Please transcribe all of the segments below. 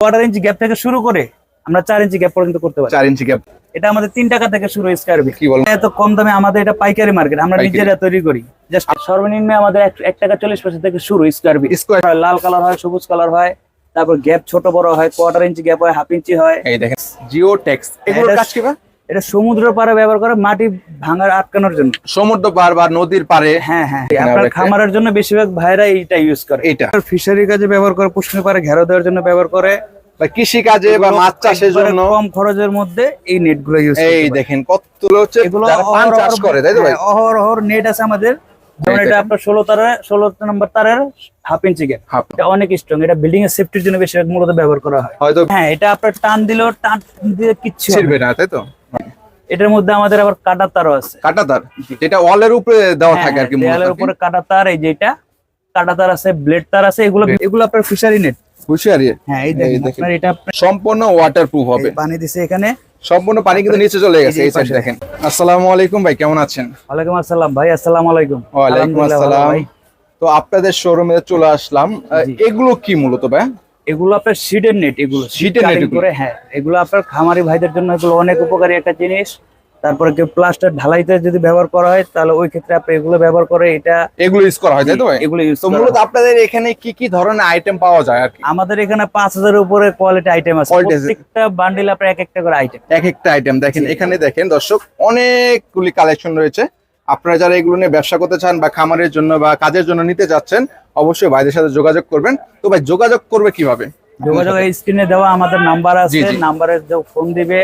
Quarter inch gap থেকে শুরু করে আমরা চার ইঞ্চি গ্যাপ পর্যন্ত করতে পারি। চার ইঞ্চি গ্যাপ এটা আমাদের তিন টাকা থেকে শুরু স্কোয়ার ফিট এত কম দামে আমাদের এটা পাইকারি মার্কেট আমরা নিজেরা তৈরি করি। জাস্ট সর্বনিম্ন আমাদের এক- টাকা চল্লিশ পয়সা থেকে শুরু স্কোয়ার ফিট স্কোয়ার হয়, লাল কালার হয় সবুজ কালার হয় তারপর গ্যাপ ছোট বড় হয় কোয়ার্টার ইঞ্চি গ্যাপ হয় হাফ ইঞ্চি হয়। এই দেখেন জিও টেক্স এগুলোর কাজ কি এটা সমুদ্র পাড়ে ব্যবহার করে মাটি ভাঙার আটকানোর জন্য। সমুদ্র পার বা নদীর পারে হ্যাঁ হ্যাঁ এখানে আপনার খামারের জন্য বেশিরভাগ ভাইরা এইটা ইউজ করে। এটা ফিশারি কাজে ব্যবহার করে পুষ্টির পারে ঘেরা দেওয়ার জন্য ব্যবহার করে। বা কৃষি কাজে বা মাছ চাষের জন্য। কম খরচের মধ্যে এই নেটগুলো ইউজ এই দেখেন কতগুলো হচ্ছে এগুলো যারা পান চাষ করে তাই তো ভাই? হ্যাঁ, অহরহ নেট আছে আমাদের। যেমন এটা আপনার ষোলো তারের ষোলো নম্বর তারের হাফ ইঞ্চি হাফ এটা অনেক স্ট্রং এটা বিল্ডিং এর সেফটির জন্য বেশিরভাগ মূলত ব্যবহার করা হয়। হয়তো হ্যাঁ এটা আপনার টান দিলেও টান দিয়ে কিচ্ছু ছিড়বে না তাই তো। এটার মধ্যে আমাদের আবার কাটার তারও আছে। কাটা তার যেটা ওয়ালের উপরে দেওয়া থাকে আর কি হ্যাঁ, মূলত উপরে কাটা তার এই যেটা কাটা তার আছে ব্লেড তার আছে এগুলো এগুলো আপনার ফিশারি নেট। হুঁশিয়ারি হ্যাঁ এই দেখেন এটা সম্পূর্ণ ওয়াটার প্রুফ হবে পানি দিছে এখানে। সম্পূর্ণ পানি কিন্তু নিচে চলে গেছে এই সাইড দেখেন। আসসালামু আলাইকুম ভাই কেমন আছেন? ওয়ালাইকুম আসসালাম ভাই আসসালামু আলাইকুম। আলহামদুলিল্লাহ ভালো আসসালাম। তো আপনাদের শোরুমে চলে আসলাম। এগুলো কি মূলত ভাই? এগুলো আপনার সিডের নেট এগুলো কাটিং এগুলো? করে হ্যাঁ এগুলো আপনার খামারি ভাইদের জন্য এগুলো অনেক উপকারী একটা জিনিস। তারপরে কেউ প্লাস্টার ঢালাইতে যদি ব্যবহার করা হয় তাহলে ওই ক্ষেত্রে আপনি এগুলো ব্যবহার করে এটা এগুলো ইউজ করা হয় তাই তো ভাই? এগুলো ইউজ তো মূলত আপনাদের এখানে কি কি ধরনের আইটেম পাওয়া যায় আর কি? আমাদের এখানে পাঁচ হাজারের উপরে কোয়ালিটি আইটেম আছে। প্রত্যেকটা বান্ডিল আপনার এক একটা করে আইটেম এক একটা আইটেম দেখেন এখানে দেখেন দর্শক অনেকগুলি কালেকশন রয়েছে। আপনারা যারা এগুলো নিয়ে ব্যবসা করতে চান বা খামারের জন্য বা কাজের জন্য নিতে যাচ্ছেন অবশ্যই ভাইদের সাথে যোগাযোগ করবেন। তো ভাই যোগাযোগ করবে কীভাবে? যোগাযোগ এই স্ক্রিনে দেওয়া আমাদের নাম্বার আছে। নাম্বারে ফোন দিবে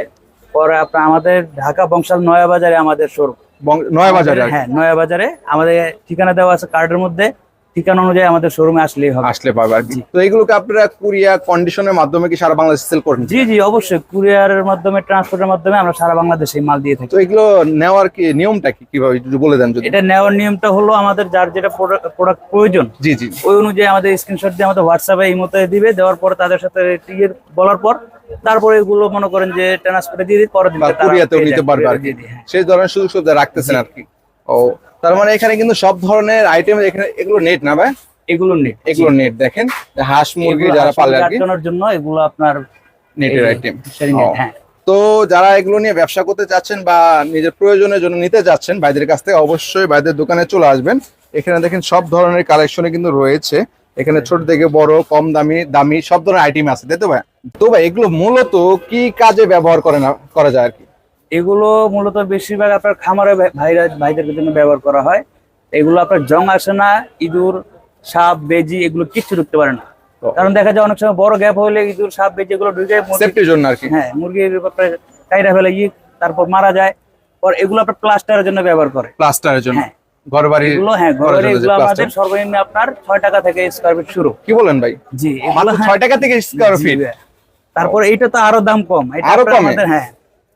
পরে আপনার আমাদের ঢাকা বংশাল নয়া বাজারে আমাদের শোরুম নয়া বাজারে হ্যাঁ নয়া বাজারে আমাদের ঠিকানা দেওয়া আছে কার্ডের মধ্যে। ঠিকানা অনুযায়ী আমাদের শোরুমে আসলেই হবে। আসলে পাবে আর কি। তো এগুলোকে আপনারা কুরিয়া কন্ডিশনের মাধ্যমে কি সারা বাংলাদেশ সেল করেন জি জি অবশ্যই। কুরিয়ারের মাধ্যমে ট্রান্সপোর্টের মাধ্যমে আমরা সারা বাংলাদেশে মাল দিয়ে থাকি। তো এগুলো নেওয়ার কি নিয়মটা কি? কীভাবে? একটু বলে দেন যদি। এটা নেওয়ার নিয়মটা হলো আমাদের যার যেটা প্রোডাক্ট প্রয়োজন জি জি। ওই অনুযায়ী আমাদের স্ক্রিনশট দিয়ে আমাদের হোয়াটসঅ্যাপে এই মতো দিবে। দেওয়ার পর তাদের সাথে ইয়ে বলার পর তারপরে এগুলো মনে করেন যে ট্রান্সপোর্টে দিয়ে দিই পরের দিন তারা কুরিয়াতেও নিতে পারবে আর কি। হ্যাঁ। সেই ধরনের সুযোগ সুবিধা রাখতেছেন আর কি। ও তার মানে এখানে কিন্তু সব ধরনের আইটেম এখানে এগুলো নেট না ভাই? এগুলো নেট এগুলো নেট দেখেন। হাঁস মুরগি যারা পালে আর কি। জন্য এগুলো আপনার নেটের আইটেম হ্যাঁ। তো যারা এগুলো নিয়ে ব্যবসা করতে চাচ্ছেন বা নিজের প্রয়োজনের জন্য নিতে যাচ্ছেন ভাইদের কাছ থেকে অবশ্যই ভাইদের দোকানে চলে আসবেন। এখানে দেখেন সব ধরনের কালেকশনে কিন্তু রয়েছে। এখানে ছোট থেকে বড় কম দামি দামি সব ধরনের আইটেম আছে তাই তো ভাই? তো ভাই এগুলো মূলত কি কাজে ব্যবহার করে না করা যায় আর কি? এগুলো মূলত বেশিরভাগ আপনার খামারে ভাই- ভাইরা ভাইদের জন্য ব্যবহার করা হয়। এগুলো আপনার জং আসে না ইঁদুর সাপ বেজি এগুলো কিচ্ছু ঢুকতে পারে না। কারণ দেখা যায় অনেক সময় বড় গ্যাপ হলে ইঁদুর সাপ বেজি এগুলো ঢুকে সেফটির জন্য আর কি। হ্যাঁ মুরগির ব্যাপারে কাইরা ফেলে ই তারপর মারা যায়। পর এগুলো আপনার প্লাস্টারের জন্য ব্যবহার করে। প্লাস্টারের জন্য? হ্যাঁ। এগুলো হ্যাঁ করার ঘরে এগুলো আমাদের সর্বনিম্ন আপনার ছয় টাকা থেকে স্কোয়ার ফিট শুরু। কি বলেন ভাই? জি মাত্র এগুলো হ্যাঁ, ছয় টাকা থেকে স্কোয়ার ফিট তারপর এইটা তো আরও দাম কম। এটা আরও কমে? হ্যাঁ।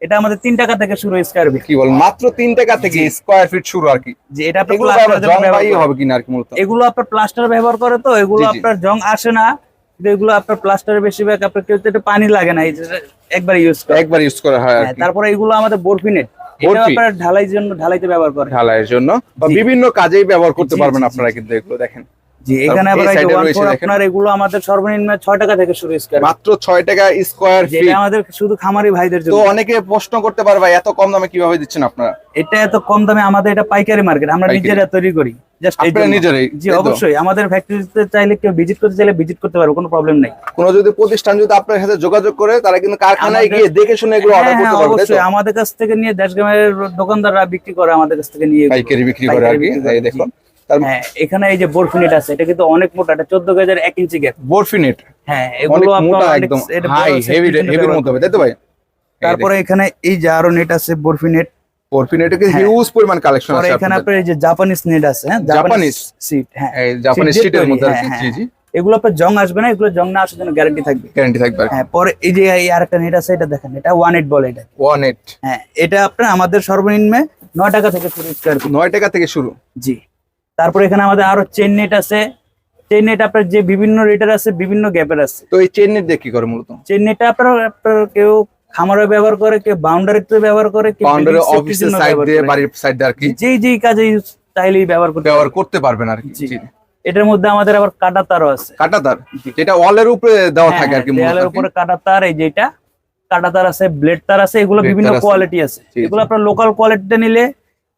এটা আমাদের তিন টাকা থেকে শুরু স্কোয়ার ফিট কি বলেন? মাত্র তিন টাকা থেকে স্কোয়ার ফিট শুরু আর কি। যে এটা। হবে কিনা আর কি মূলত? এগুলো আপনার প্লাস্টার ব্যবহার করে তো এগুলো। আপনার জং আসে না এগুলো আপনার প্লাস্টারের বেশিরভাগ আপনার কেউ এটা পানি লাগে না এই একবার ইউজ করে। একবার ইউজ করা হয় হ্যাঁ, তারপরে এগুলো আমাদের বরফি। নেট আপনার ঢালাই জন্য ঢালাইতে ব্যবহার করে ঢালাইয়ের জন্য। বা বিভিন্ন কাজেই ব্যবহার করতে পারবেন আপনারা কিন্তু এগুলো দেখেন। জি এখানে আবার এই যে side এ one রয়েছে four দেখেন। আপনার এগুলো আমাদের সর্বনিম্ন ছয় টাকা থেকে শুরু স্কোয়ার মাত্র ছয় টাকা স্কোয়ার ফিট যেটা আমাদের শুধু খামারি ভাইদের তো অনেকে প্রশ্ন করতে পারবে এত কম দামে কীভাবে দিচ্ছেন আপনারা? এটা এত কম দামে আমাদের এটা পাইকারি মার্কেট আমরা নিজেরা তৈরি করি। জাস্ট আপনারা নিজেরাই জি অবশ্যই। আমাদের ফ্যাক্টরিতে চাইলে কেউ ভিজিট করতে চাইলে ভিজিট করতে পারবে কোনো প্রবলেম নেই। কোনো যদি প্রতিষ্ঠান যদি আপনার সাথে যোগাযোগ করে তারা কিন্তু কারখানায় গিয়ে দেখে শুনে এগুলো অর্ডার হ্যাঁ, হ্যাঁ, করতে পারবে অবশ্যই। আমাদের কাছ থেকে নিয়ে দেশগ্রামের দোকানদাররা বিক্রি করে আমাদের কাছ থেকে নিয়ে পাইকারি বিক্রি করে আর কি। দেখুন। এখানে এই যে বরফিনেট আছে এটা কিন্তু অনেক মোটা এটা চোদ্দ গেজের এক ইঞ্চি গ্যাপ বরফিনেট? হ্যাঁ এগুলো মোটা একদম হাই হেভি safety র জন্য হেভির ব্যবহার হবে তাই তো ভাই? তারপরে এখানে এই যে আরও নেট আছে বরফিনেট। বরফিনেটে হ্যাঁ। হিউজ পরিমাণ কালেকশন আছে এখানে আপনার এই যে জাপানিজ নেট আছে হ্যাঁ জাপানিজ? সিট হ্যাঁ। মধ্যে হ্যাঁ, হ্যাঁ, জি জি। এগুলো আপনার জং আসবে না এগুলো জং না আসার জন্য গ্যারান্টি থাকবে। গ্যারান্টি থাকবে হ্যাঁ পরে এই যে এই আরেকটা নেট আছে এটা দেখেন এটা ওয়ান এইট বলে এটা। ওয়ান এইট হ্যাঁ এটা আপনার আমাদের সর্বনিম্ন নয় টাকা থেকে শুরু নয় টাকা থেকে শুরু। জি। তারপর এখানে আমাদের আরও চেন নেট আছে। চেন নেট আপনার যে বিভিন্ন রেটের আছে বিভিন্ন গ্যাপের আছে। তো এই চেন নেট দিয়ে কি করে মূলত? চেন নেটটা আপনার আপনার কেউ খামারে ব্যবহার করে কেউ বাউন্ডারিতে ব্যবহার করে কেউ বাউন্ডারি অফিসের সাইড ব্যবহার দিয়ে করে। বাড়ির সাইড দিয়ে আর কি? যেই যেই কাজে চাইলেই ব্যবহার করতে ব্যবহার করতে পারবেন আর কি। এটার মধ্যে আমাদের আবার কাটা তারও আছে। কাটা তার যেটা ওয়ালের উপরে দেওয়া হ্যাঁ, থাকে আর কি হ্যাঁ, আর কি। উপরে কাটা তার এই যেটা। কাটা তার আছে ব্লেড তার আছে এগুলো বিভিন্ন কোয়ালিটি আছে। এগুলো। আপনার লোকাল কোয়ালিটিটা নিলে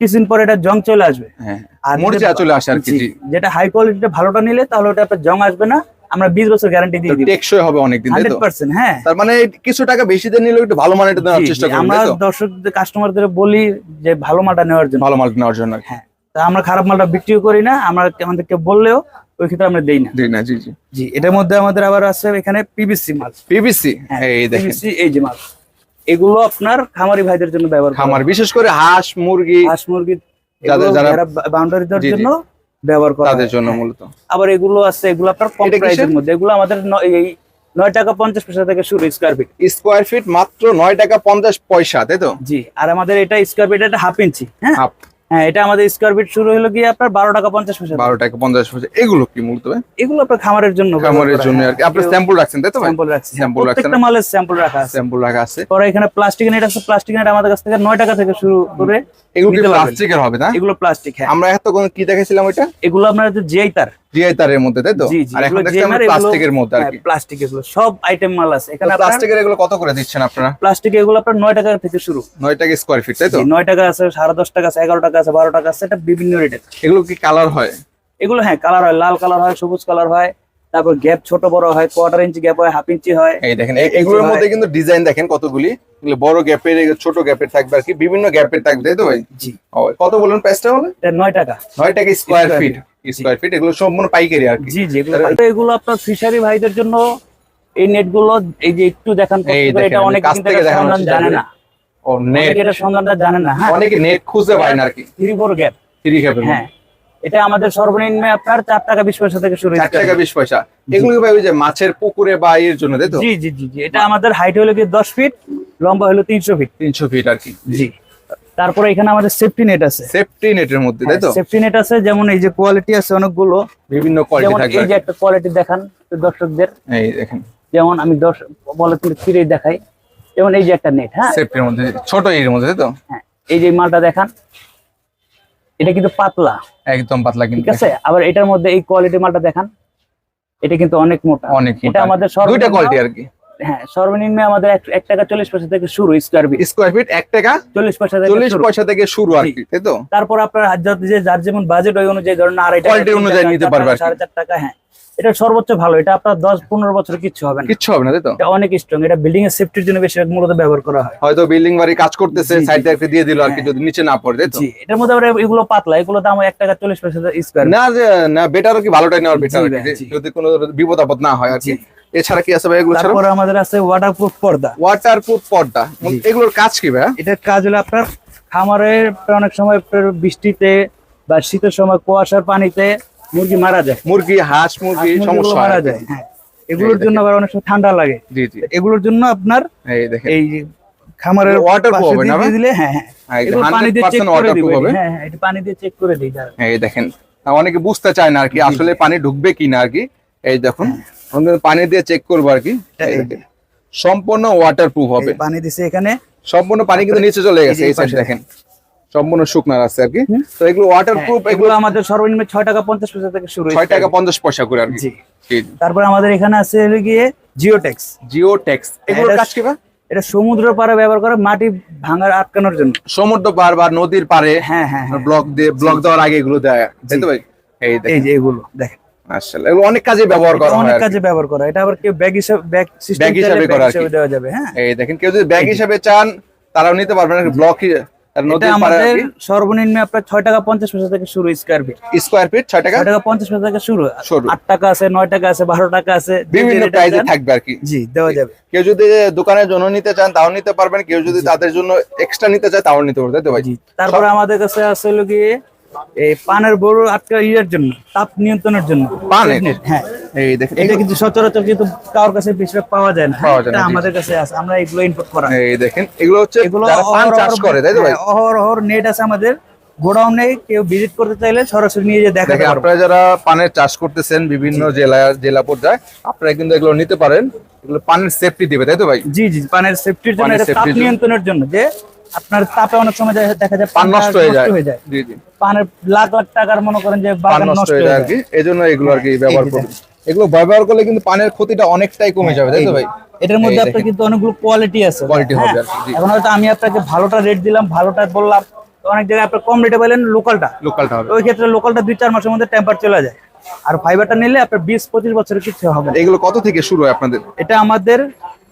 কিছুদিন পরে এটা জং চলে আসবে। হ্যাঁ আর মরিচা যেটা- চলে আসে আর কি। যেটা হাই কোয়ালিটিটা ভালোটা নিলে তাহলে ওটা আপনার জং আসবে না আমরা বিশ বছর গ্যারান্টি দিয়ে দিই টেকসই হবে হান্ড্রেড তো? হ্যাঁ। তার মানে কিছু টাকা বেশি দিয়ে নিলে একটু ভালো মানের দেওয়ার চেষ্টা জি, আমরা দর্শকদের কাস্টমারদের বলি যে ভালো মালটা নেওয়ার জন্য। ভালো মালটা নেওয়ার জন্য। হ্যাঁ তা আমরা খারাপ মালটা বিক্রিও করি না আমরা আমাদেরকে বললেও ওই ক্ষেত্রে আমরা দেই না। জি না জি জি। জি এটার মধ্যে আমাদের আবার আছে এখানে পিবিসি মাল। পিভিসি হ্যাঁ, এই দেখেন। PVC এই যে মাল। এগুলো আপনার খামারি ভাইদের জন্য ব্যবহার খামার বিশেষ করে হাঁস মুরগি হাঁস মুরগি যারা- বাউন্ডারি দেওয়ার। জন্য ব্যবহার করা তাদের জন্য হ্যাঁ। মূলত। আবার এগুলো আছে এগুলো আপনার কম প্রাইসের মধ্যে। এগুলো আমাদের এই নয় টাকা পঞ্চাশ পয়সা থেকে শুরু স্কোয়ার ফিট স্কোয়ার ফিট মাত্র নয় টাকা পঞ্চাশ পয়সা তাই তো? জি আর আমাদের এটা স্কোয়ার ফিট এটা হাফ ইঞ্চি হ্যাঁ? হাফ হ্যাঁ এটা আমাদের স্কোয়ার ফিট শুরু হলো গিয়ে আপনার বারো টাকা পঞ্চাশ পয়সা। বারো টাকা পঞ্চাশ পয়সা। এগুলো কি মূলত এগুলো আপনার খামারের জন্য খামারের জন্য আর কি। আপনার স্যাম্পল রাখছেন তাই তো স্যাম্পল রাখছি। স্যাম্পল রাখছেন। প্রত্যেকটা মালের স্যাম্পল রাখা আছে। স্যাম্পল রাখা আছে। পরে এখানে প্লাস্টিক নেট আছে। প্লাস্টিক নেট আমাদের কাছ থেকে নয় টাকা থেকে শুরু করে এগুলো কি প্লাস্টিকের হবে না? এগুলো প্লাস্টিক হ্যাঁ। আমরা এত কি দেখেছিলাম ওইটা? এগুলো আপনার জিআই তার তারের মধ্যে তাই তো? আর এখন দেখছি আমরা প্লাস্টিকের মধ্যে আর হ্যাঁ, কি। প্লাস্টিক এগুলো সব আইটেম মাল আছে। এখানে প্লাস্টিকের এগুলো কত করে দিচ্ছেন আপনারা? প্লাস্টিক এগুলো আপনার নয় টাকা থেকে শুরু। নয় টাকা স্কোয়ার ফিট তাই তো? জি, নয় টাকা আছে সাড়ে দশ টাকা আছে এগারো টাকা আছে বারো টাকা আছে এটা বিভিন্ন রেটের এগুলো কি কালার হয়? এগুলো হ্যাঁ কালার হয় লাল কালার হয় সবুজ কালার হয় তারপর গ্যাপ ছোট বড় হয় কোয়ার্টার ইঞ্চি গ্যাপ হয় হাফ ইঞ্চি হয়। এই দেখেন এগুলোর মধ্যে কিন্তু ডিজাইন দেখেন কতগুলি। বড় গ্যাপের ছোট গ্যাপের থাকবে আর কি বিভিন্ন গ্যাপের থাকবে তাই তো ভাই? জি। কত বলুন প্রাইসটা এটা নয় টাকা। নয় টাকা স্কোয়ার ফিট। স্কোয়ার ফিট এগুলো সম্পূর্ণ পাইকারি আর কি। জি জি এগুলো আপনার ফিশারি ভাইদের জন্য এই নেটগুলো এই যে একটু দেখান এটা অনেক জানে না। ও নেট এটা সন্ধানটা জানে না হ্যাঁ। অনেকে নেট খুঁজে পায় না আর কি। থ্রি ফোর গ্যাপ থ্রি গ্যাপের হ্যাঁ। এটা আমাদের সর্বনিম্ন আপনার চার টাকা বিশ পয়সা থেকে শুরু চার টাকা বিশ পয়সা। এগুলো ভাই ওই যে মাছের পুকুরে বা এর জন্য তাই তো? জি জি জি জি। এটা আমাদের হাইট হলো কি দশ ফিট লম্বা হলো তিনশো ফিট তিনশো ফিট আর কি। জি। তারপরে এখানে আমাদের সেফটি নেট আছে। সেফটি নেটের মধ্যে তাই তো? সেফটি নেট আছে যেমন এই যে কোয়ালিটি আছে অনেকগুলো। বিভিন্ন কোয়ালিটি থাকবে। এই যে একটা কোয়ালিটি দেখান দর্শকদের। এই দেখেন। যেমন আমি দশ বলে তুলে ফিরে দেখাই। যেমন এই যে একটা নেট হ্যাঁ? সেফটির মধ্যে ছোট এর মধ্যে তাই তো? হ্যাঁ এই যে মালটা দেখান। এটা কিন্তু পাতলা। একদম পাতলা কিন্তু ঠিক আছে? আবার এটার মধ্যে এই কোয়ালিটি মালটা দেখান। এটা কিন্তু অনেক মোটা। অনেক এটা আমাদের দুইটা কোয়ালিটি আর কি। হ্যাঁ সর্বনিম্ন আমাদের এক- এক টাকা চল্লিশ পয়সা থেকে শুরু স্কোয়ার ফিট স্কোয়ার ফিট এক টাকা চল্লিশ পয়সা থেকে চল্লিশ শুরু। পয়সা থেকে শুরু আর কি তাই তো তারপর আপনার যে যার যেমন বাজেট ওই অনুযায়ী ধরেন আড়াই টাকা অনুযায়ী নিতে পারবে টাকা, আর কি। সাড়ে চার টাকা হ্যাঁ এটা সর্বোচ্চ ভালো এটা আপনার দশ পনেরো বছর কিচ্ছু হবে না কিচ্ছু হবে না তাই তো এটা অনেক স্ট্রং এটা বিল্ডিং এর সেফটির জন্য বেশি মূলত ব্যবহার করা হয় হয়তো বিল্ডিং বাড়ি কাজ করতেছে। একটা দিয়ে দিল আর কি হ্যাঁ। যদি নিচে না পড়ে তাই তো এটার মধ্যে আবার এগুলো পাতলা এগুলো দাম এক টাকা চল্লিশ পয়সা স্কোয়ার না কি ভালোটাই নেওয়ার বেটার। যদি কোনো বিপদ আপদ না হয় আর কি। এছাড়া কি আছে ভাই এগুলো তারপরে আমাদের আছে ওয়াটারপ্রুফ পর্দা। ওয়াটার প্রুফ পর্দা এগুলোর কাজ কি ভাই এটার কাজ হলো আপনার খামারের অনেক সময় বৃষ্টিতে বা শীতের সময় কুয়াশার পানিতে মুরগি মারা যায়। মুরগি হাঁস মুরগি সমস্যা মারা যায় হ্যাঁ। এগুলোর জন্য আবার অনেক সময় ঠান্ডা লাগে। জি জি। এগুলোর জন্য আপনার এই দেখেন। এই খামারের পাশে হবে না দিলে হ্যাঁ হ্যাঁ। হ্যাঁ, পানি দিয়ে চেক করে দিব হ্যাঁ হ্যাঁ এটা পানি দিয়ে চেক করে দিই। এই দেখেন। অনেকে বুঝতে চায় না আর কি আসলে পানি ঢুকবে কিনা আর কি। এই দেখুন। পানি দিয়ে চেক করব আর কি। সম্পূর্ণ ওয়াটার প্রুফ হবে। পানি দিছে এখানে। সম্পূর্ণ পানি কিন্তু নিচে চলে গেছে এই সাইড দেখেন। সম্পূর্ণ শুকনার আছে আর কি। তো এগুলো ওয়াটার হ্যাঁ, প্রুফ এগুলো এগুলো আমাদের সর্বনিম্ন ছয় টাকা পঞ্চাশ পয়সা থেকে শুরু ছয় টাকা পঞ্চাশ পয়সা করে আর কি। তারপর আমাদের এখানে আছে গিয়ে জিওটেক্স জিও ট্যাক্স এগুলোর এটা- কাজ কি? এটা সমুদ্র পাড়ে ব্যবহার করে মাটি ভাঙার আটকানোর জন্য। সমুদ্র পার বা নদীর পারে হ্যাঁ হ্যাঁ হ্যাঁ। ব্লক দিয়ে ব্লক দেওয়ার আগে এগুলো দেয়। তাই ভাই? এই এই যে এগুলো দেখেন। আসলে অনেক কাজে ব্যবহার করা অনেক। কাজে ব্যবহার করা এটা আবার কেউ ব্যাগ হিসাবে ব্যাগ সিস্টেম Bag হিসাবে করা দেওয়া যাবে হ্যাঁ। এই দেখেন কেউ যদি ব্যাগ হিসাবে চান তারাও নিতে পারবেন ব্লক আমাদের সর্বনিম্ন আপনার ছয় টাকা পঞ্চাশ পয়সা থেকে শুরু স্কোয়ার ফিট স্কোয়ার ফিট ছয় টাকা? টাকা পঞ্চাশ পয়সা থেকে শুরু। আট টাকা আছে নয় টাকা আছে বারো টাকা আছে বিভিন্ন প্রাইজে থাকবে আর কি। জি দেওয়া যাবে। কেউ যদি দোকানের জন্য নিতে চান তাও নিতে পারবেন। কেউ যদি তাদের জন্য এক্সট্রা নিতে চায় তাও নিতে পারবে তারপরে আমাদের কাছে আছে হলো গিয়ে এই পানের বড় আটকা ইয়ের জন্য তাপ নিয়ন্ত্রণের জন্য। পানের? হ্যাঁ। এই দেখেন এটা কিন্তু সচরাচর কিন্তু কারোর কাছে বেশিরভাগ পাওয়া যায় না এটা আমাদের কাছে আছে আমরা এগুলো ইম্পোর্ট করা। এই দেখেন এগুলো হচ্ছে যারা পান চাষ করে তাই তো ভাই? হ্যাঁ, নেট আছে আমাদের গোডাউনে কেউ ভিজিট করতে চাইলে সরাসরি নিয়ে যেয়ে আপনারা যারা পানের চাষ করতেছেন বিভিন্ন জেলা জেলা পর্যায়ে আপনারা কিন্তু এগুলো নিতে পারেন এগুলো পানের সেফটি দিবে তাই তো ভাই? জি জি পানের সেফটির জন্য পানের এটা তাপ জন্য। নিয়ন্ত্রণের জন্য যে আপনার তাপে অনেক সময় দেখা- দেখা যায় পান নষ্ট হয়ে যায়। জি জি। পানের লাখ লাখ টাকার মনে করেন যে বাগান নষ্ট হয়ে যায় আর কি। এই জন্য এগুলো আর কি হ্যাঁ, ব্যবহার করবে এগুলো ব্যবহার করলে কিন্তু পানের ক্ষতিটা অনেকটাই কমে যাবে তাই তো ভাই? এটার মধ্যে আপনার কিন্তু অনেকগুলো কোয়ালিটি আছে। Quality হবে হ্যাঁ। এখন হয়তো আমি আপনাকে ভালোটা রেট দিলাম ভালোটা বললাম তো অনেক জায়গায় আপনার কম রেটে পেলেন লোকালটা লোকালটা হবে। ওই ক্ষেত্রে লোকালটা দুই চার মাসের মধ্যে টেম্পার চলে যায়। আর ফাইবারটা নিলে আপনার বিশ পঁচিশ বছরের কিছু হবে এগুলো কত থেকে শুরু হয় আপনাদের? এটা আমাদের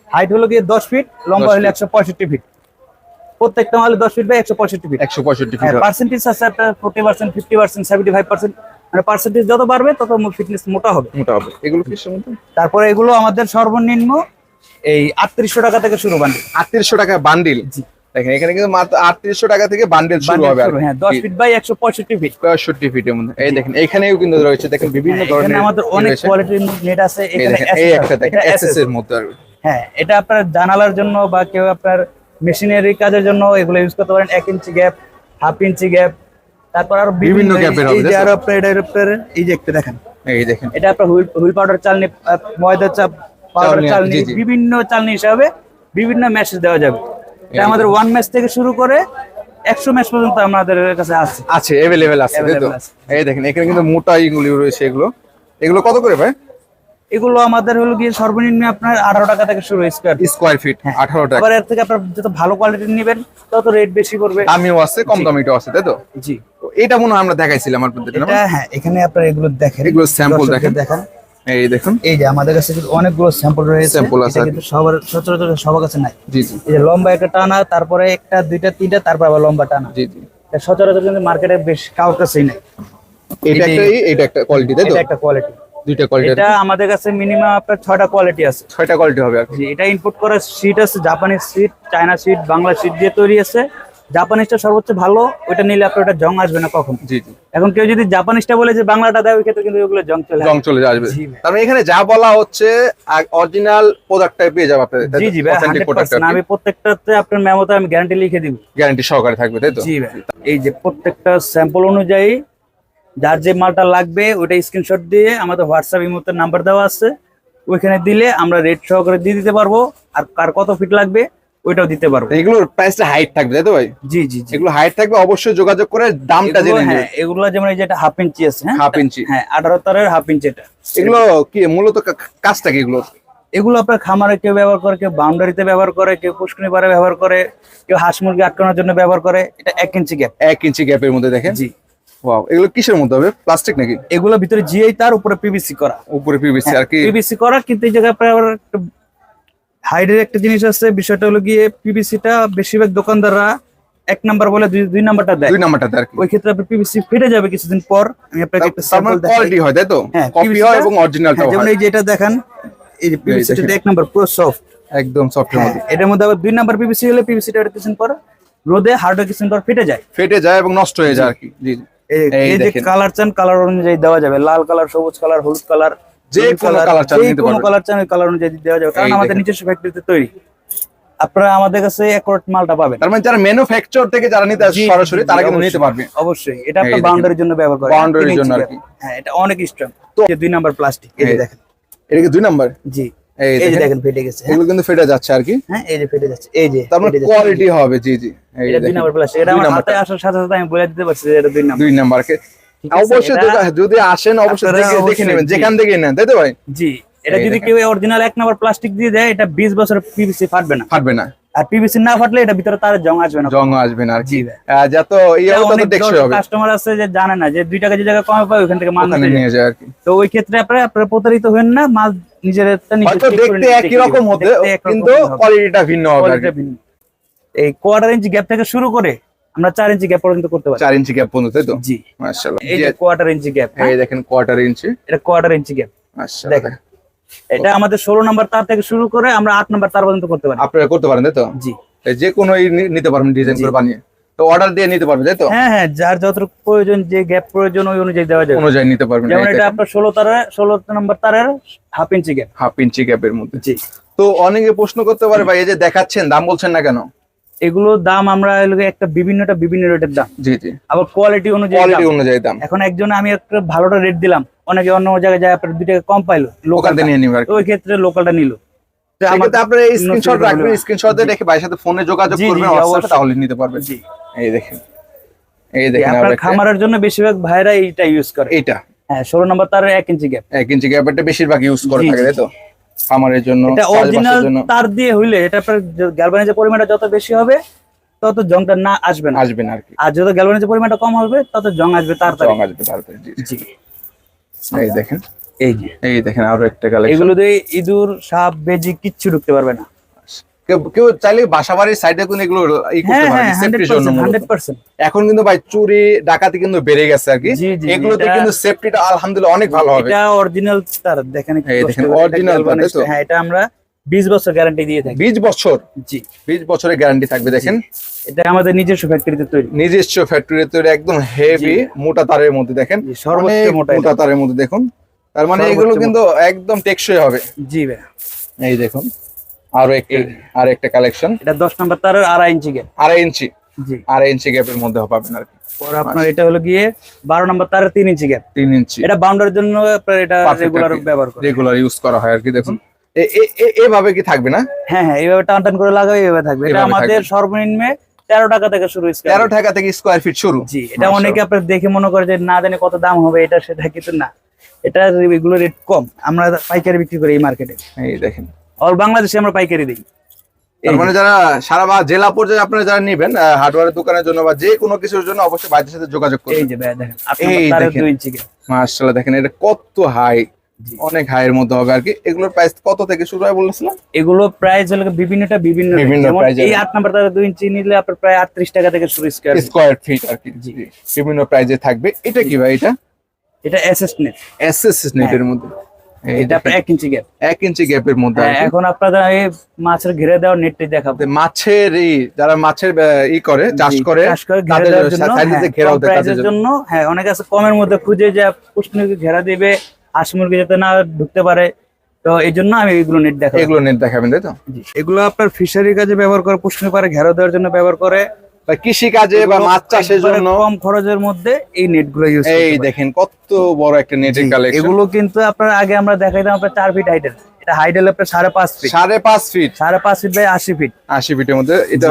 হাইট হলো গিয়ে দশ ফিট লম্বা হলো একশো পঁয়ষট্টি ফিট প্রত্যেকটা মালে দশ ফিট বা একশো পঁয়ষট্টি ফিট একশো পঁয়ষট্টি ফিট হ্যাঁ পার্সেন্টেজ আছে আপনার forty percent fifty percent seventy five percent মানে পার্সেন্টেজ যত বাড়বে তত ফিটনেস মোটা হবে। মোটা হবে। এগুলো তারপরে এগুলো আমাদের সর্বনিম্ন এই আটত্রিশশো টাকা থেকে শুরু বান্ডিল আটত্রিশশো টাকা বান্ডিল জি। দেখেন এখানে কিন্তু মাত্র আটত্রিশশো টাকা থেকে বান্ডিল শুরু হবে আর হ্যাঁ দশ ফিট বাই একশো পঁয়ষট্টি ফিট পঁয়ষট্টি ফিটের মধ্যে। এই দেখেন এখানেও কিন্তু রয়েছে। দেখেন বিভিন্ন এখানে ধরনের আমাদের অনেক কোয়ালিটির নেট আছে। এই একটা দেখেন এসএস এর মধ্যে হ্যাঁ এটা আপনার জানালার জন্য বা কেউ আপনার মেশিনারি কাজের জন্য এগুলো ইউজ করতে পারেন। এক inch gap half inch gap তারপর আরও বিভিন্ন বিভিন্ন গ্যাপের এই যে আরও আপনার এটার উপরে এই যে একটা দেখেন। এই দেখেন। এটা আপনার হুইল হুইল পাউডার চালনি ময়দা চাপ পাউডার চালনি। বিভিন্ন চালনি হিসাবে বিভিন্ন দেওয়া যাবে। এটা আমাদের ওয়ান ম্যাচ থেকে শুরু করে একশো ম্যাচ পর্যন্ত আমাদের কাছে আছে। আছে অ্যাভেলেবেল। এই দেখেন এখানে কিন্তু মোটা ইগুলি রয়েছে এগুলো। এগুলো কত করে ভাই? এগুলো আমাদের হলো গিয়ে সর্বনিম্ন আপনার আঠারো টাকা থেকে শুরু স্কোয়ার স্কোয়ার ফিট আঠারো টাকা। এর থেকে আপনার যত ভালো কোয়ালিটির নেবেন তত রেট বেশি পড়বে। দামিও আছে কম দামিটাও আছে তাই তো? জি। এটা মনে হয় আমরা দেখাইছিলাম আপনাদের হ্যাঁ এখানে আপনার এগুলো দেখেন। এগুলো দর্শকদের দেখেন। দেখেন। এই দেখুন। এই যে আমাদের কাছে কিন্তু অনেকগুলো স্যাম্পল রয়েছে। Sample আছে। কিন্তু সবার সচরাচর সবার কাছে নাই। জি জি। এই যে লম্বা একটা টানা তারপরে একটা দুইটা তিনটা তারপর আবার লম্বা টানা। জি জি। সচরাচর কিন্তু মার্কেটে বেশ কারোর কাছেই নাই এটা একটা এটা একটা কোয়ালিটি তাই তো? এটা একটা কোয়ালিটি দুইটা কোয়ালিটি এটা আমাদের কাছে মিনিমাম আপনার ছয়টা কোয়ালিটি আছে। ছয়টা কোয়ালিটি হবে এটা ইনপুট করা সিট আছে Japanese sheet China sheet Bangla sheet দিয়ে তৈরি আছে। জাপানিজটা সর্বোচ্চ ভালো নিলে আপনার ওটা জং আসবে না কখন। জি জি। এখন কেউ যদি জাপানিজটা বলে যে বাংলাটা দেয় ওই ক্ষেত্রে কিন্তু ওগুলো জং চলে জং আসবে। চলে আসবে। তার মানে এখানে যা বলা হচ্ছে অরিজিনাল প্রোডাক্টটাই পেয়ে যাবে জি জি ভাই আমি প্রত্যেকটাতে আপনার মেমোতে আমি গ্যারান্টি লিখে দিব। গ্যারান্টি সহকারে থাকবে তাই তো? জি ভাই। এই যে প্রত্যেকটা স্যাম্পল অনুযায়ী যার যে মালটা লাগবে ওইটা স্ক্রিনশট দিয়ে আমাদের হোয়াটসঅ্যাপ ইমোতে নাম্বার দেওয়া আছে। ওইখানে দিলে আমরা রেট সহকারে দিয়ে দিতে পারব। আর কার কত ফিট লাগবে ওইটাও দিতে পারব। এগুলোর প্রাইসটা হাইট থাকবে তাই তো ভাই? জি জি জি। এগুলো হাইট থাকবে অবশ্যই যোগাযোগ করে দামটা জেনে হ্যাঁ নেবেন এগুলো যেমন এই যে এটা হাফ ইঞ্চি আছে হ্যাঁ? হাফ ইঞ্চি হ্যাঁ আঠারো তারের হাফ ইঞ্চি এটা। এগুলো কি মূলত কা- কাজটা কি এগুলো এগুলো আপনার খামারে কেউ ব্যবহার করে কেউ বাউন্ডারিতে ব্যবহার করে কেউ পুষ্কনি পাড়ে ব্যবহার করে কেউ হাঁস মুরগি আটকানোর জন্য ব্যবহার করে এটা এক ইঞ্চি গ্যাপ এক ইঞ্চি গ্যাপের মধ্যে দেখেন। জি। ওয়াও এগুলো কিসের মধ্যে হবে? প্লাস্টিক নাকি? এগুলো ভিতরে জিআই তার উপরে পিভিসি করা। উপরে পিভিসি আর কি? পিভিসি করা কিন্তু এই জায়গায় আপনার হাইডের একটা জিনিস আছে বিষয়টা হলো গিয়ে পিভিসিটা বেশিরভাগ দোকানদাররা এক নাম্বার বলে দুই দুই নাম্বারটা দেয়। দুই নাম্বারটাতে আর কি। ওই ক্ষেত্রে আপনার পিভিসি ফেটে যাবে কিছুদিন পর। আমি আপনাকে একটা মানে স্যাম্পল দেখাই। কোয়ালিটি হয় তাই তো? হ্যাঁ, কপি হয় এবং অরিজিনালটাও হ্যাঁ, যেমন এই যে এটা দেখেন এই যে পিভিসি দেখেন। এক নাম্বার পুরো সফট একদম সফটের হ্যাঁ মধ্যে। এটার মধ্যে আবার দুই নাম্বার পিভিসি হলে পিভিসিটা কিছুদিন পর রোদে হার্ডওয়্যার কিছুদিন পর ফেটে যায়। ফেটে যায় এবং নষ্ট হয়ে যায় আর কি। জি। এই যে কালার চান কালার অনুযায়ী দেওয়া যাবে। লাল কালার সবুজ কালার হলুদ কালার যে কোনো চান কালার চান কালার অনুযায়ী দেওয়া যাবে। কারণ আমাদের নিজস্ব ফ্যাক্টরিতে তৈরি। আপনারা আমাদের কাছে অ্যাকোরেট মালটা পাবেন। তার মানে যারা ম্যানুফ্যাকচার থেকে যারা নিতে আসে সরাসরি তারা কিন্তু অবশ্যই, নিতে পারবে। অবশ্যই। এটা আপনার বাউন্ডারির জন্য ব্যবহার করে। Boundary তিন র জন্য আর কি। হ্যাঁ এটা অনেক স্ট্রং তো- দুই নাম্বার প্লাস্টিক এই- দেখেন। এটা কি দুই নাম্বার জি। এই যে দেখেন। ফেটে গেছে। এগুলো কিন্তু ফেটে যাচ্ছে আর কি। হ্যাঁ এই যে ফেটে যাচ্ছে। এই যে তার মানে কোয়ালিটি হবে জি জি। এটা দুই নাম্বার এটা আমার হাতে আসার সাথে সাথে আমি বলে দিতে পারছি যে এটা দুই নাম্বার দুই নাম্বারকে ঠিক অবশ্যই যদি- আসেন অবশ্যই দেখে দেখে নেবেন যেখান থেকে নেন তাই তো ভাই? জি এটা যদি কেউ অরিজিনাল এক নাম্বার প্লাস্টিক দিয়ে দেয় এটা বিশ বছর পিভিসি ফাটবে না। ফাটবে না। আর পিভিসি না ফাটলে এটা ভিতরে তার জং আসবে না। জং আসবে না আর কি। যত ইয়ে হবে। কাস্টমার আছে যে জানে না যে দুই টাকা যে জায়গায় কমে পায় ওখান থেকে মাল নিয়ে যায় আর কি। তো ওই ক্ষেত্রে আপনারা আপনারা প্রতারিত হবেন না মাল নিজের একটা নিজে হয়তো check করে দেখতে একই রকম হতে কিন্তু কোয়ালিটিটা ভিন্ন হবে আর Quality কি। টা ভিন্ন। এই কোয়ার্টার ইঞ্চি গ্যাপ থেকে শুরু করে আমরা চার ইঞ্চি গ্যাপ পর্যন্ত করতে পারি। চার ইঞ্চি গ্যাপ পর্যন্ত তাই তো? জি। মাশাআল্লাহ। এই যে কোয়ার্টার ইঞ্চি গ্যাপ এই দেখেন কোয়ার্টার ইঞ্চি এটা কোয়ার্টার ইঞ্চি গ্যাপ মাশাআল্লাহ। দেখেন এটা আমাদের ষোলো নাম্বার তার থেকে শুরু করে আমরা আট নাম্বার তার পর্যন্ত করতে পারি। আপনারা করতে পারেন তাই তো? জি। যে কোনো নিতে পারবেন ডিজাইন করে বানিয়ে। তো অর্ডার দিয়ে নিতে পারবেন তাই তো? হ্যাঁ হ্যাঁ যার যতটুকু প্রয়োজন যে গ্যাপ প্রয়োজন ওই অনুযায়ী দেওয়া যাবে। অনুযায়ী নিতে পারবেন যেমন এটা আপনার ষোলো তারের ষোলো নম্বর তারের half inch gap half inch গ্যাপের মধ্যে। জি। তো অনেকে প্রশ্ন করতে পারে ভাই এই যে দেখাচ্ছেন দাম বলছেন না কেন? এগুলোর দাম আমরা একটা বিভিন্নটা বিভিন্ন রেটের দাম। জি জি। আবার কোয়ালিটি অনুযায়ী কোয়ালিটি অনুযায়ী দাম। এখন একজন আমি একটা ভালোটা রেট দিলাম অনেকে অন্য জায়গায় যায় আপনার দুই টাকা কম পাইলো লোকালটা নিয়ে নিবে ওই ক্ষেত্রে লোকালটা নিল। সেক্ষেত্রে আপনারা এই স্ক্রিনশট রাখবেন স্ক্রিনশট দিয়ে রেখে ভাইয়ের সাথে ফোনে যোগাযোগ করবেন। তাহলে নিতে পারবেন। জি। এই দেখেন। এই দেখেন আপনার খামারের জন্য বেশিরভাগ ভাইরা এইটা ইউজ করে। এইটা। হ্যাঁ ষোলো নম্বর তার এক ইঞ্চি গ্যাপ এক ইঞ্চি গ্যাপটা বেশিরভাগ ইউজ করে থাকে তাই তো? খামারের জন্য এটা অরিজিনাল তার দিয়ে হইলে এটা আপনার গ্যালভানাইজের পরিমাণটা যত বেশি হবে তত জংটা না আসবে না। আসবেন আর কি। আর যত গ্যালভানাইজের পরিমাণটা কম হবে তত জং আসবে তাড়াতাড়ি রং আসবে তাড়াতাড়ি জি, জি। জি। এই দেখেন। এই এই দেখেন আরও একটা কালেকশন এগুলো দিয়ে ইঁদুর সাপ বেজি কিচ্ছু ঢুকতে পারবে না। কেউ চাইলে বাসা বাড়ির সাইডে কিন্তু এগুলো ই করতে হ্যাঁ পারে হ্যাঁ সেফটির জন্য এখন কিন্তু ভাই চুরি ডাকাতি কিন্তু বেড়ে গেছে আর কি। এগুলোতে কিন্তু সেফটিটা আলহামদুলিল্লাহ অনেক ভালো হবে। এটা অরিজিনাল তার দেখেন দেখেন, galvanized, তাই তো? হ্যাঁ এটা আমরা বিশ বছর গ্যারান্টি দিয়ে থাকি। বিশ বছর? জি। বিশ বছরের গ্যারান্টি থাকবে দেখেন। এটা আমাদের নিজস্ব ফ্যাক্টরিতে তৈরি। নিজস্ব ফ্যাক্টরি তৈরি একদম হেভি মোটা তারের মধ্যে দেখেন। সর্বোচ্চ মোটা মোটা তারের মধ্যে দেখুন। তার মানে এগুলো কিন্তু একদম টেকসই হবে। জি ভাই এই দেখুন। আরও একটা আর একটা কালেকশন এটা দশ নম্বর তারের আড়াই ইঞ্চি গ্যাপ আড়াই ইঞ্চি জি। আড়াই ইঞ্চি গ্যাপের মধ্যে পাবেন আর কি। পরে আপনার এটা হলো গিয়ে বারো নম্বর তারের তিন ইঞ্চি গ্যাপ তিন ইঞ্চি এটা বাউন্ডারির জন্য আপনার এটা রেগুলার। ব্যবহার করে। রেগুলার ইউজ করা হয় আর কি দেখুন। এভাবে কি থাকবে না? হ্যাঁ হ্যাঁ এইভাবে টান টান করে লাগাবে এইভাবে থাকবে। এটা আমাদের সর্বনিম্ন তেরো টাকা থেকে শুরু স্কয়ার তেরো টাকা থেকে স্কোয়ার ফিট শুরু। জি এটা অনেকে আপনার দেখে মনে করে যে না জানি কত দাম হবে এটা সেটা কিন্তু না। এটা এগুলো রেট কম। আমরা পাইকারি বিক্রি করি এই মার্কেটে এই দেখেন। অল বাংলাদেশে আমরা পাইকারি দিই। মানে যারা সারা বা জেলা পর্যায়ে আপনারা যারা নেবেন হার্ডওয়্যারের দোকানের জন্য বা যে কোনো কিছুর জন্য অবশ্যই বাইরের সাথে যোগাযোগ এই করবেন যে ভাই দেখেন এই দেখেন। মাশাআল্লাহ দেখেন এটা কত হাই। অনেক হাইয়ের মধ্যে হবে আর কি। এগুলোর প্রাইস কত থেকে শুরু হয় বলেছিলাম? এগুলো প্রাইস হলো বিভিন্নটা বিভিন্ন বিভিন্ন এই আট নম্বর তারের দুই ইঞ্চি নিলে আপনার প্রায় আটত্রিশ টাকা থেকে শুরু স্কয়ার স্কোয়ার ফিট আর কি জি। বিভিন্ন প্রাইজে থাকবে। এটা কি ভাই এটা? এটা এসএস নেট এসএস নেটের মধ্যে। এই এটা আপনার এক ইঞ্চি গ্যাপ এক ইঞ্চি গ্যাপের মধ্যে হ্যাঁ। এখন এই মাছের ঘিরে দেওয়ার নেটটি দেখাবো। মাছের এই যারা মাছের ই করে চাষ করে চাষ করে ঘেরা দেওয়ার জন্য হ্যাঁ, জন্য। হ্যাঁ অনেক আছে কমের মধ্যে খুঁজে যে পুষ্টিকে ঘেরা দিবে হাঁস মুরগি যাতে না ঢুকতে পারে তো এই জন্য আমি এগুলো নেট দেখাবো। এগুলো নেট দেখাবেন তাই তো? এগুলো আপনার ফিশারির কাজে ব্যবহার করে পুষ্টি পারে ঘেরা দেওয়ার জন্য ব্যবহার করে বা কৃষি কাজে বা মাছ চাষের জন্য কম খরচের মধ্যে এই নেটগুলো ইউজ এই দেখেন কত বড় একটা নেটের কালেকশন এগুলো কিন্তু আপনার আগে আমরা দেখাইতাম আপনার চার ফিট হাইটের এটা হাইট হলো আপনার সাড়ে পাঁচ ফিট সাড়ে পাঁচ ফিট সাড়ে পাঁচ ফিট বাই আশি ফিট আশি ফিটের মধ্যে। এটা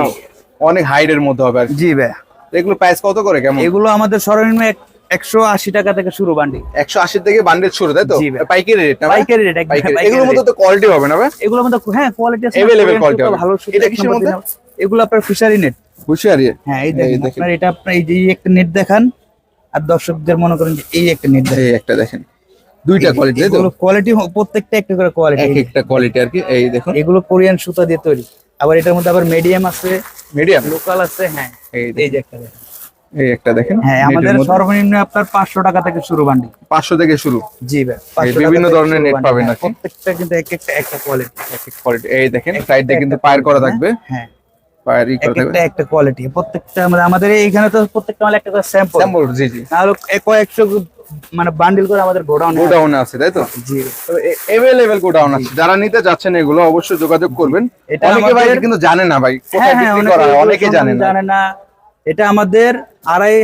অনেক হাইটের মধ্যে হবে আর জি ভাই এগুলো প্রাইস কত করে কেমন? এগুলো আমাদের সর্বনিম্ন এক- একশো আশি টাকা থেকে শুরু বান্ডি একশো আশি থেকে বান্ডিল শুরু তাই তো? পাইকারি রেট না পাইকারি রেট এগুলোর মধ্যে তো কোয়ালিটি হবে না ভাই এগুলোর মধ্যে হ্যাঁ কোয়ালিটি সুতো, হবে। ভালো সুতো, এটা কিসের মধ্যে? এগুলো আপনার ফিশারি নেট হুঁশিয়ারি? হ্যাঁ এই এই দেখেন। দেখেন। এটা আপনার এই যে একটা নেট দেখান আর দর্শকদের মনে করেন যে এই একটা নেট দেখান। এই একটা দেখেন। দুইটা কোয়ালিটি এগুলো কোয়ালিটি প্রত্যেকটা একটা করে এক কোয়ালিটি একটা কোয়ালিটি আর কি এই দেখুন। এগুলো কোরিয়ান সুতা দিয়ে তৈরি। আবার এটার মধ্যে আবার মিডিয়াম আছে। মিডিয়াম লোকাল আছে হ্যাঁ। এই যে একটা দেখেন। এই একটা দেখেন হ্যাঁ আমাদের সর্বনিম্ন আপনার পাঁচশো টাকা থেকে শুরু থেকে শুরু? জি ভাই 500 বিভিন্ন ধরনের বান্ডি। পাবেন হ্যাঁ, প্রত্যেকটা কিন্তু এক একটা একটা কোয়ালিটি কোয়ালিটি এই দেখেন সাইডে কিন্তু পায়ের করা থাকবে। হ্যাঁ। পায়ের ই এক একটা একটা কোয়ালিটি প্রত্যেকটা আমাদের আমাদের এইখানে তো প্রত্যেকটা মাল একটা করে স্যাম্পল স্যাম্পল জি জি। তাহলে কয়েকশো মানে বান্ডিল করে আমাদের গোডাউন গোডাউন আছে তাই তো? জি। এভেলেবেল গোডাউন আছে। যারা নিতে যাচ্ছেন এগুলো অবশ্যই যোগাযোগ করবেন। অনেকে ভাই কিন্তু জানে না ভাই হ্যাঁ কোথায় হ্যাঁ বিক্রি করা অনেকে জানে না। জানে না। এটা আমাদের আড়াই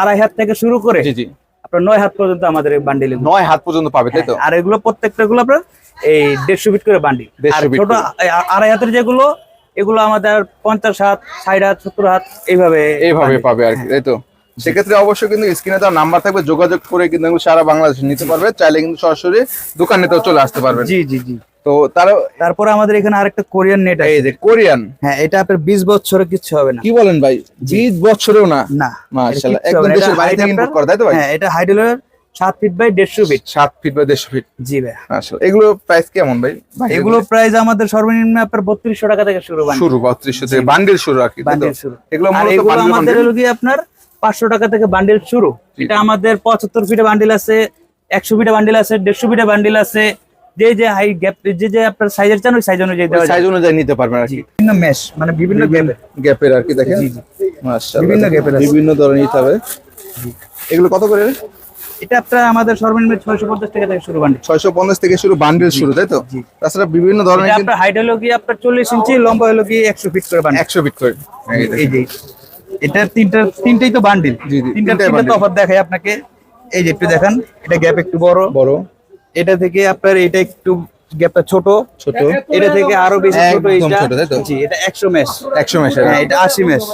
আড়াই হাত থেকে শুরু করে জি জি। আপনার নয় হাত পর্যন্ত আমাদের বান্ডিল নয় হাত পর্যন্ত পাবে তাই তো? আর এগুলো প্রত্যেকটা গুলো আপনার এই দেড়শো ফিট করে বান্ডিল আর ছোট আড়াই হাতের যেগুলো এগুলো আমাদের পঞ্চাশ হাত ষাট হাত সত্তর হাত এইভাবে এইভাবে পাবে আর কি হ্যাঁ। তো? সেক্ষেত্রে অবশ্যই কিন্তু স্ক্রিনে তার নাম্বার থাকবে যোগাযোগ করে কিন্তু সারা বাংলাদেশে নিতে পারবে চাইলে কিন্তু সরাসরি দোকানে তো চলে আসতে পারবে জি জি জি। তো তারপরে আমাদের এখানে আরেকটা কোরিয়ান নেট আছে। এই যে কোরিয়ান। হ্যাঁ এটা আপনার 20 বছরে কিছু হবে না। কি বলেন ভাই? 20 বছরেও না? না মাশাআল্লাহ একদম দেশের বাইরে থেকে ইম্পোর্ট করা তাই তো ভাই? হ্যাঁ এটা হাইড্রোলার সাত ফিট বাই 150 ফিট সাত ফিট বাই 150 ফিট জি ভাই এগুলো প্রাইস কেমন ভাই? এগুলো প্রাইস আমাদের সর্বনিম্ন আপনার 3200 টাকা থেকে শুরু শুরু 3200 থেকে বান্ডিল শুরু আর কি বান্ডিল শুরু। এগুলো মূলত বান্ডিল আমাদের হলো আপনার 500 টাকা থেকে বান্ডিল শুরু। এটা আমাদের 75 ফিটে বান্ডিল আছে 100 ফিটে বান্ডিল আছে 150 ফিটে বান্ডিল আছে। যে যে হাই গ্যাপ যে যে আপনার সাইজের চান ওই সাইজ অনুযায়ী দেওয়া সাইজ অনুযায়ী নিতে পারবেন আর কি। বিভিন্ন মেশ মানে বিভিন্ন গ্যাপের আর কি দেখেন? বিভিন্ন গ্যাপের বিভিন্ন ধরনের নিতে হবে। এগুলো কত করে এটা আপনার আমাদের সর্বনিম্ন টাকা থেকে শুরু বান্ডিল। ছয়শো পঞ্চাশ থেকে শুরু বান্ডিল শুরু তাই তো? তাছাড়া বিভিন্ন ধরনের এটা আপনার হাইট হলো কি আপনার চল্লিশ ইঞ্চি লম্বা হলো কি একশো ফিট করে বান্ডিল। করে। এই যে এটা তিনটা তিনটেই তো বান্ডিল। জি, জি, তিনটা তিনটা তফাৎ দেখাই আপনাকে। এই যে একটু দেখান এটা গ্যাপ একটু বড়। বড়। এটা থেকে আপনার এটা একটু গ্যাপটা ছোট। ছোট। এটা থেকে আরও বেশি ছোট এটা? জি মেশ মেশের হ্যাঁ এটা মেশ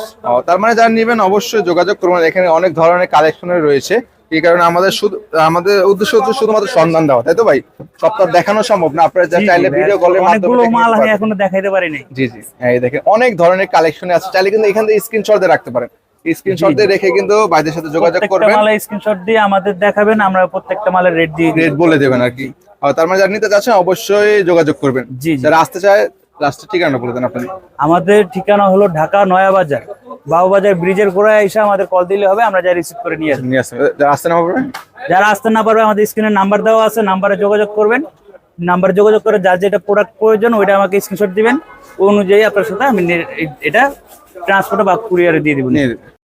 তার মানে যারা নেবেন অবশ্যই যোগাযোগ করবেন এখানে অনেক ধরনের কালেকশন রয়েছে। এই কারণে আমাদের শুধু আমাদের উদ্দেশ্য হচ্ছে শুধুমাত্র সন্ধান দেওয়া তাই তো ভাই? সবটা দেখানো সম্ভব না আপনারা যা চাইলে ভিডিও কলের মাধ্যমে মাল আমি এখনও দেখাইতে পারিনি জি জি। হ্যাঁ, এই দেখেন অনেক ধরনের কালেকশন আছে চাইলে কিন্তু এখান থেকে স্ক্রিনশট দিয়ে রাখতে পারেন। স্ক্রিনশট দিয়ে রেখে কিন্তু ভাইদের সাথে যোগাযোগ করবেন। মালের স্ক্রিনশট দিয়ে আমাদের দেখাবেন আমরা প্রত্যেকটা মালের রেট দিয়ে রেট বলে দেবেন আর কি। আর তার মানে যারা নিতে চাচ্ছেন অবশ্যই যোগাযোগ করবেন। জি। যারা আসতে চায় লাস্টের ঠিকানা বলে দেন আপনি আমাদের ঠিকানা হলো ঢাকা নয়াবাজার বাবুবাজার ব্রিজের গোড়ায় এসে আমাদের কল দিলে হবে আমরা যা রিসিভ করে নিয়ে আসব। নিয়ে যারা আসতে না পারবেন যারা আসতে না পারবে আমাদের স্ক্রিনে নাম্বার দেওয়া আছে নাম্বারে যোগাযোগ করবেন। নাম্বার যোগাযোগ করে যার যেটা প্রোডাক্ট প্রয়োজন ওইটা আমাকে স্ক্রিনশট দিবেন। অনুযায়ী আপনার সাথে আমি এটা ট্রান্সপোর্ট বা কুরিয়ারে দিয়ে দিব।